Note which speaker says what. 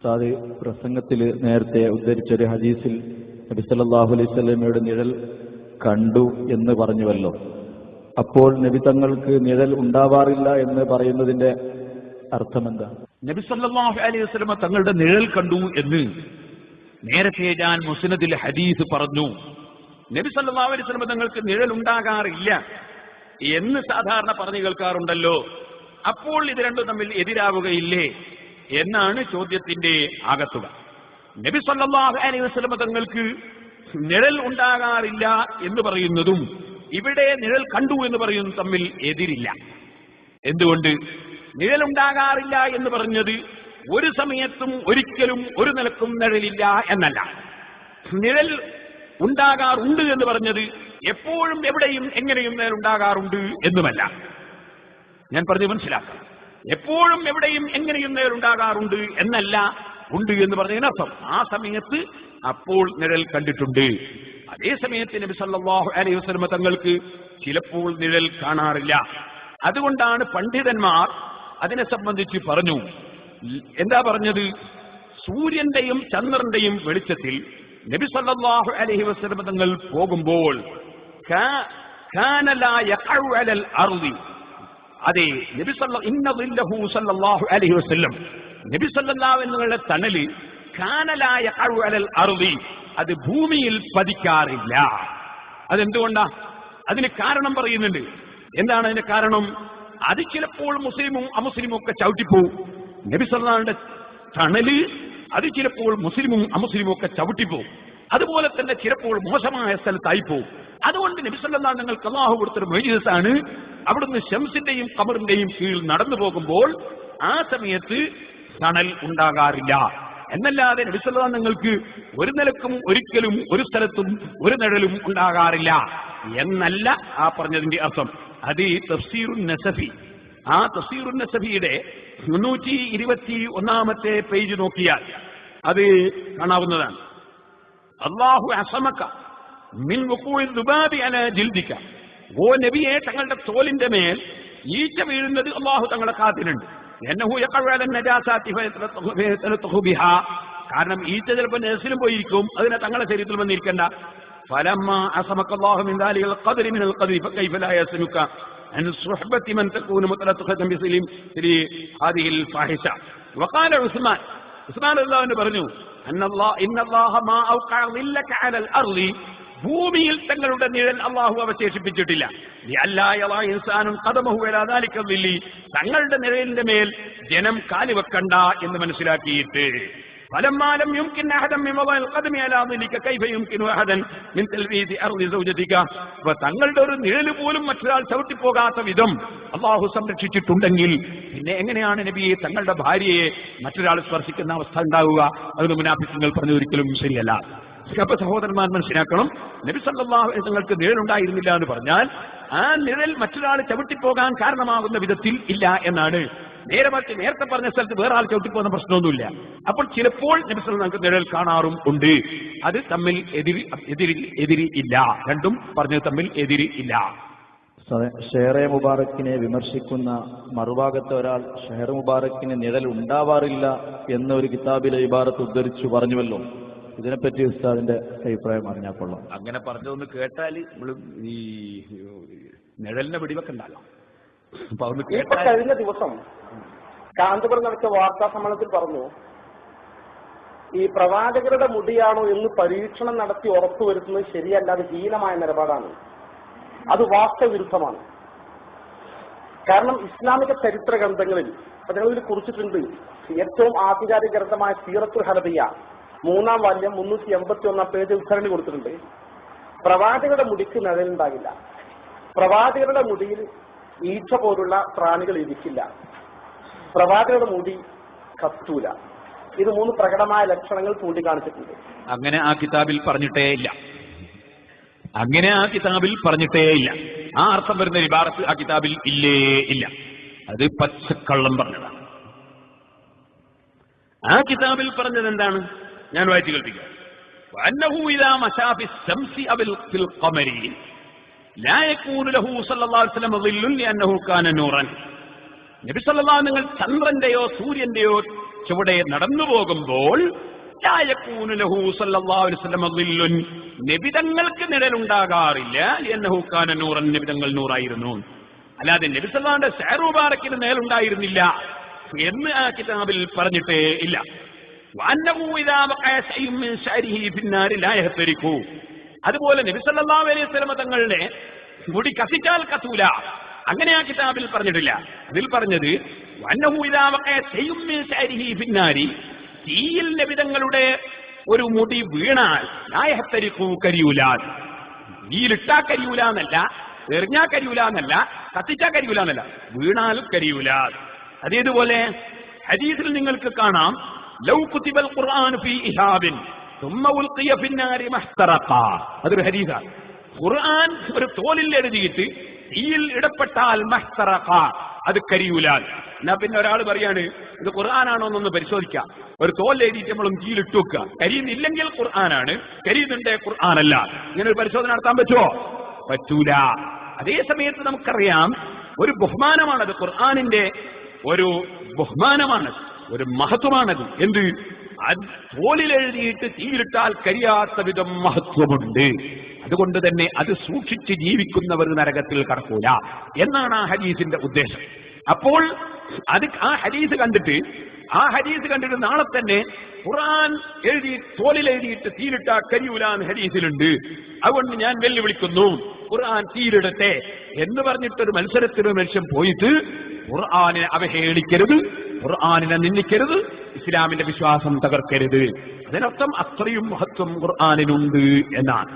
Speaker 1: ഉസ്താദ് പ്രസംഗത്തിൽ നേരത്തെ ഉദ്ധരിച്ചൊരു ഹദീസിൽ നബി സല്ലാഹു അലൈഹി സ്വലമയുടെ നിഴൽ കണ്ടു എന്ന് പറഞ്ഞുവല്ലോ. അപ്പോൾ നബി തങ്ങൾക്ക് നിഴൽ ഉണ്ടാവാറില്ല എന്ന് പറയുന്നതിന്റെ അർത്ഥമെന്താ?
Speaker 2: നബി സല്ലാഹു അലൈഹി വസല്ലമ തങ്ങളുടെ നിഴൽ കണ്ടു എന്ന് നേരത്തെ ഞാൻ മുസ്നദിൽ ഹദീസ് പറഞ്ഞു. നബി സല്ലാഹു അലൈഹി വസല്ലമ തങ്ങൾക്ക് നിഴൽ ഉണ്ടാകാറില്ല എന്ന് സാധാരണ പറഞ്ഞു കേൾക്കാറുണ്ടല്ലോ. അപ്പോൾ ഇത് രണ്ടും തമ്മിൽ എതിരാവുകയില്ലേ? എന്നാണ് ചോദ്യത്തിന്റെ ആകത്തുക. നബി സല്ലല്ലാഹു അലൈഹി വസ്ലമ തങ്ങൾക്ക് നിഴൽ ഉണ്ടാകാറില്ല എന്ന് പറയുന്നതും ഇവിടെ നിഴൽ കണ്ടു എന്ന് പറയുന്നതും തമ്മിൽ എതിരില്ല. എന്തുകൊണ്ട്? നിഴൽ ഉണ്ടാകാറില്ല എന്ന് പറഞ്ഞത് ഒരു സമയത്തും ഒരിക്കലും ഒരു നിലക്കും നിഴലില്ല എന്നല്ല. നിഴൽ ഉണ്ടാകാറുണ്ട് എന്ന് പറഞ്ഞത് എപ്പോഴും എവിടെയും എങ്ങനെയും നിഴലുണ്ടാകാറുണ്ട് എന്നുമല്ല. ഞാൻ പറഞ്ഞു മനസ്സിലാക്കാം. എപ്പോഴും എവിടെയും എങ്ങനെയും നേരുണ്ടാകാറുണ്ട് എന്നല്ല ഉണ്ട് എന്ന് പറഞ്ഞതിനർത്ഥം ആ സമയത്ത് അപ്പോൾ നിഴൽ കണ്ടിട്ടുണ്ട്. അതേ സമയത്ത് നബി സല്ലാഹു അലൈഹി വസ്ലമ തങ്ങൾക്ക് ചിലപ്പോൾ നിഴൽ കാണാറില്ല. അതുകൊണ്ടാണ് പണ്ഡിതന്മാർ അതിനെ സംബന്ധിച്ച് പറഞ്ഞു. എന്താ പറഞ്ഞത്? സൂര്യന്റെയും ചന്ദ്രന്റെയും വെളിച്ചത്തിൽ നബി സല്ലാഹു അലഹി വസ്ലമ തങ്ങൾ പോകുമ്പോൾ അതെ നബി നബി എന്നുള്ള തണൽ കാനലായ അലൽ അറുതി അത് ഭൂമിയിൽ പതിക്കാറില്ല. അതെന്തുകൊണ്ടാ? അതിന് കാരണം പറയുന്നുണ്ട്. എന്താണ് അതിന് കാരണം? അത് ചിലപ്പോൾ മുസ്ലിമും അമുസ്ലിമും ഒക്കെ ചവിട്ടിപ്പോവും. നബി സല്ലല്ലാഹുവിന്റെ തണൽ അത് ചിലപ്പോൾ മുസ്ലിമും അമുസ്ലിമും ഒക്കെ ചവിട്ടിപ്പോവും. അതുപോലെ തന്നെ ചിലപ്പോൾ മോശമായ സ്ഥലത്തായി പോവും അതുകൊണ്ട് നബിസല്ലാ നിങ്ങൾക്ക് അള്ളാഹു കൊടുത്തൊരു മൊയ്ജിസാണ് അവിടുന്ന് ഷംസിന്റെയും കമറിന്റെയും കീഴിൽ നടന്നു പോകുമ്പോൾ ആ സമയത്ത് തണൽ ഉണ്ടാകാറില്ല. എന്നല്ലാതെ നബിസല്ലാ നിങ്ങൾക്ക് ഒരു നിലക്കും ഒരിക്കലും ഒരു സ്ഥലത്തും ഒരു നിഴലും ഉണ്ടാകാറില്ല. എന്നല്ല ആ പറഞ്ഞതിന്റെ അർത്ഥം. അത് ഈ തഫ്സീറുൻ നസഫി. ആ തഫ്സീറുൻ നസഫിയുടെ മുന്നൂറ്റി ഇരുപത്തി ഒന്നാമത്തെ പേജ് നോക്കിയാൽ അത് കാണാവുന്നതാണ്. അള്ളാഹു അസമക്ക മിൻ ദുബാബി അല ജിൽദിക. ഓ നബിയെ തങ്ങളുടെ തോലിന്റെ മേൽ ഈച്ച വീഴുന്നത് അള്ളാഹു തങ്ങളെ കാത്തിനുണ്ട് എന്നഹു യഖഉ അല നജാസാത്തി ഫയതലത്തഖു- ഫയതലത്തഖു ബിഹാ. കാരണം ഈച്ച ചിലപ്പോൾ നെസിലും പോയിരിക്കും അതിനെ തങ്ങളെ ശരീരത്തിൽ വന്നിരിക്കണ്ട ഫലമ്മ അസമക്ക അല്ലാഹു മിൻ ദാലികൽ ഖദ്രി മിനൽ ഖദ്രി ഫകൈഫ ലാ യസ്മുക عن صحبة من تكون متلطخة بسليم في هذه الفاحشة وقال عثمان ഉസ്മാൻ അള്ളാഹുവിന് പറഞ്ഞു അന്നല്ലാ- ഇന്നല്ലാഹ മാ ഔഖഅ ളില്ലക അലൽ അർളി ഭൂമിയിൽ തങ്ങളുടെ നിഴൽ അള്ളാഹു അവശേഷിപ്പിച്ചിട്ടില്ല ലിഅല്ലാ യളാ ഇൻസാനുൻ ഖദമഹു അലാ ദാലിക ളില്ലി. തങ്ങളുടെ നിഴലിന്റെ മേൽ ജനം കാലുവെക്കണ്ട എന്ന് മനസ്സിലാക്കിയിട്ട് فلما لم يمكن احدا من وضع القدم على ظلك كيف يمكن احدا من تلبيس ارض زوجتك അപ്പൊ തങ്ങളുടെ ഒരു നിഴല് പോലും മറ്റൊരാൾ ചവിട്ടിപ്പോകാത്ത വിധം അള്ളാഹു സംരക്ഷിച്ചിട്ടുണ്ടെങ്കിൽ പിന്നെ എങ്ങനെയാണ് നബിയെ തങ്ങളുടെ ഭാര്യയെ മറ്റൊരാൾ സ്പർശിക്കുന്ന അവസ്ഥ ഉണ്ടാവുക അതിന് മുനാഫിക്കങ്ങൾ പറഞ്ഞു ഒരിക്കലും ശരിയല്ല അപ്പൊ സഹോദരന്മാർ മനസ്സിലാക്കണം. നബി അലൈഹി തങ്ങൾക്ക് നിഴലുണ്ടായിരുന്നില്ല എന്ന് പറഞ്ഞാൽ ആ നിഴൽ മറ്റൊരാൾ ചവിട്ടിപ്പോകാൻ കാരണമാകുന്ന വിധത്തിൽ ഇല്ല എന്നാണ്. നേരെ മറിച്ച് നേരത്തെ പറഞ്ഞ സ്ഥലത്ത് വേറെ ആൾ ചവിട്ടിപ്പോകുന്ന പ്രശ്നമൊന്നുമില്ല. അപ്പോൾ ചിലപ്പോൾ നബി സല്ലല്ലാഹു നമുക്ക് നിഴൽ കാണാറും ഉണ്ട്. അത് തമ്മിൽ എതിരി എതിരി എതിരി ഇല്ല. രണ്ടും പറഞ്ഞത് തമ്മിൽ എതിരി ഇല്ല.
Speaker 1: ഷെഹറെ മുബാറക്കിനെ വിമർശിക്കുന്ന മറുഭാഗത്തെ ഒരാൾ ഷെഹർ മുബാറക്കിന് നിഴൽ ഉണ്ടാവാറില്ല എന്നൊരു കിതാബിലെ ഇബാറത്ത് ഉദ്ധരിച്ചു പറഞ്ഞുവല്ലോ. ഇതിനെപ്പറ്റി ഉസ്താദിന്റെ അഭിപ്രായം അറിഞ്ഞാൽ കൊള്ളാം.
Speaker 2: അങ്ങനെ പറഞ്ഞതൊന്ന് കേട്ടാൽ നമ്മൾ ഈ നിഴലിനെ വെടിവെക്കണ്ടല്ലോ. അപ്പൊ അതൊന്ന്
Speaker 3: ഇപ്പൊ
Speaker 2: കേട്ടാൽ
Speaker 3: കഴിഞ്ഞ ദിവസം കാന്തപുരം നടത്തിയ വാർത്താ സമ്മേളനത്തിൽ പറഞ്ഞു ഈ പ്രവാചകരുടെ മുടിയാണോ എന്ന് പരീക്ഷണം നടത്തി ഉറപ്പുവരുത്തുന്നത് ശരിയല്ല അത് ഹീനമായ നിലപാടാണ്. അത് വാസ്തവിരുദ്ധമാണ്. കാരണം ഇസ്ലാമിക ചരിത്ര ഗ്രന്ഥങ്ങളിൽ അതിനുള്ളിൽ കുറിച്ചിട്ടുണ്ട് ഏറ്റവും ആധികാരിക ഗ്രന്ഥമായ സീറത്തുൽ ഹലബിയ മൂന്നാം വാല്യം മുന്നൂറ്റി എൺപത്തി ഒന്നാം പേജ് ഉദ്ധരണി കൊടുത്തിട്ടുണ്ട്. പ്രവാചകരുടെ മുടിക്ക് നിഴലുണ്ടാകില്ല. പ്രവാചകരുടെ മുടിയിൽ ഈച്ച പോലുള്ള പ്രാണികൾ ഇരിക്കില്ല. പ്രവാചകരുടെ മുടി കത്തൂല. ഇത് മൂന്ന് പ്രകടമായ ലക്ഷണങ്ങൾ ചൂണ്ടിക്കാണിച്ചിട്ടുണ്ട്.
Speaker 2: അങ്ങനെ ആ കിതാബിൽ പറഞ്ഞിട്ടേ ഇല്ല. അങ്ങനെ ആ കിതാബിൽ പറഞ്ഞിട്ടേ ഇല്ല. ആ അർത്ഥം വരുന്ന ഇബാറത്ത് ആ കിതാബിൽ ഇല്ലേ ഇല്ല. അത് പച്ചക്കള്ളം പറഞ്ഞതാണ്. ആ കിതാബിൽ പറഞ്ഞത് എന്താണ്? ഞാൻ വായിച്ചു കേൾപ്പിക്കാം وأنه إذا مشى في الشمس أو في القمر لا يكون له صلى الله عليه وسلم ظل لأنه كان نورا നബി സല്ലല്ലാഹു നിങ്ങൾ ചന്ദ്രന്റെയോ സൂര്യന്റെയോ ചുവടെ നടന്നു പോകുമ്പോൾ ലാ യകൂനു ലഹു സല്ലല്ലാഹു അലൈഹി വസല്ലം ധില്ലുൻ. നബിതങ്ങൾക്ക് നിഴലുണ്ടാകാറില്ല എന്നഹു കാന നൂറൻ നബിതങ്ങൾ നൂറായിരുന്നു അല്ലാതെ നബിസല്ലാന്റെ ഷെയറുബാറക്കിന് നേലുണ്ടായിരുന്നില്ല എന്ന് ആ കിതാബിൽ പറഞ്ഞിട്ടേ ഇല്ല അതുപോലെ നബിസല്ലാ അലൈഹി സ്വലമ തങ്ങളുടെ മുടി കസിച്ചാൽ കത്തൂല. അങ്ങനെ ആ കിതാബിൽ പറഞ്ഞിട്ടില്ല. അതിൽ പറഞ്ഞത് തീയിൽ നബിതങ്ങളുടെ ഒരു മുടി വീണാൽ നായഹത്തരിക്കൂ കരിയൂല. തീയിലിട്ടാ കരിയൂല എന്നല്ല എറിഞ്ഞാ കരിയൂല എന്നല്ല കത്തിച്ചാ കരിയൂല എന്നല്ല. വീണാൽ കരിയൂല. അതേതുപോലെ ഹരീസിൽ നിങ്ങൾക്ക് കാണാം അതൊരു ഹരീത ഖുർആൻ ഒരു തോലിൽ എഴുതിയിട്ട് തീയിൽ ഇടപെട്ടാൽ അത് കരിയൂലാൽ. എന്നാ പിന്നെ ഒരാൾ പറയാണ് ഇത് ഖുർആനാണോ എന്നൊന്ന് പരിശോധിക്കാം. ഒരു തോൽ എഴുതിയിട്ട് നമ്മളും തീയിലിട്ട് വെക്കുക. കരിയുന്നില്ലെങ്കിൽ ഖുർആനാണ് കരിയുന്നുണ്ടേ ഖുർആനല്ല. ഇങ്ങനെ ഒരു പരിശോധന നടത്താൻ പറ്റുമോ പറ്റൂല. അതേ സമയത്ത് നമുക്കറിയാം ഒരു ബഹുമാനമാണത്. ഖുർആാനിന്റെ ഒരു ബഹുമാനമാണ് ഒരു മഹത്വമാണത്. എന്ത്? തോലിലെഴുതിയിട്ട് തീയിലിട്ടാൽ കരിയാത്ത വിധം മഹത്വമുണ്ട്. അതുകൊണ്ട് തന്നെ അത് സൂക്ഷിച്ച് ജീവിക്കുന്നവർ നരകത്തിൽ കടക്കൂല. എന്നാണ് ആ ഹരീസിന്റെ ഉദ്ദേശം. അപ്പോൾ അത് ആ ഹരീസ് കണ്ടിട്ട് ആ ഹരീസ് കണ്ടിട്ട് നാളെ തന്നെ ഖുറാൻ എഴുതി തോലിൽ എഴുതിയിട്ട് തീരിട്ട കരിയൂല എന്ന് ഹദീസിലുണ്ട്. അതുകൊണ്ട് ഞാൻ വെല്ലുവിളിക്കുന്നു ഖുർആൻ തീരിടട്ടെ എന്ന് പറഞ്ഞിട്ടൊരു മത്സരത്തിന് മനുഷ്യൻ പോയിട്ട് ഖുർആാനെ അവഹേളിക്കരുത്. ഖുർആാനിനെ നിന്ദിക്കരുത് ഇസ്ലാമിന്റെ വിശ്വാസം തകർക്കരുത്. അതിനർത്ഥം അത്രയും മഹത്വം ഖുർആാനിനുണ്ട് എന്നാണ്.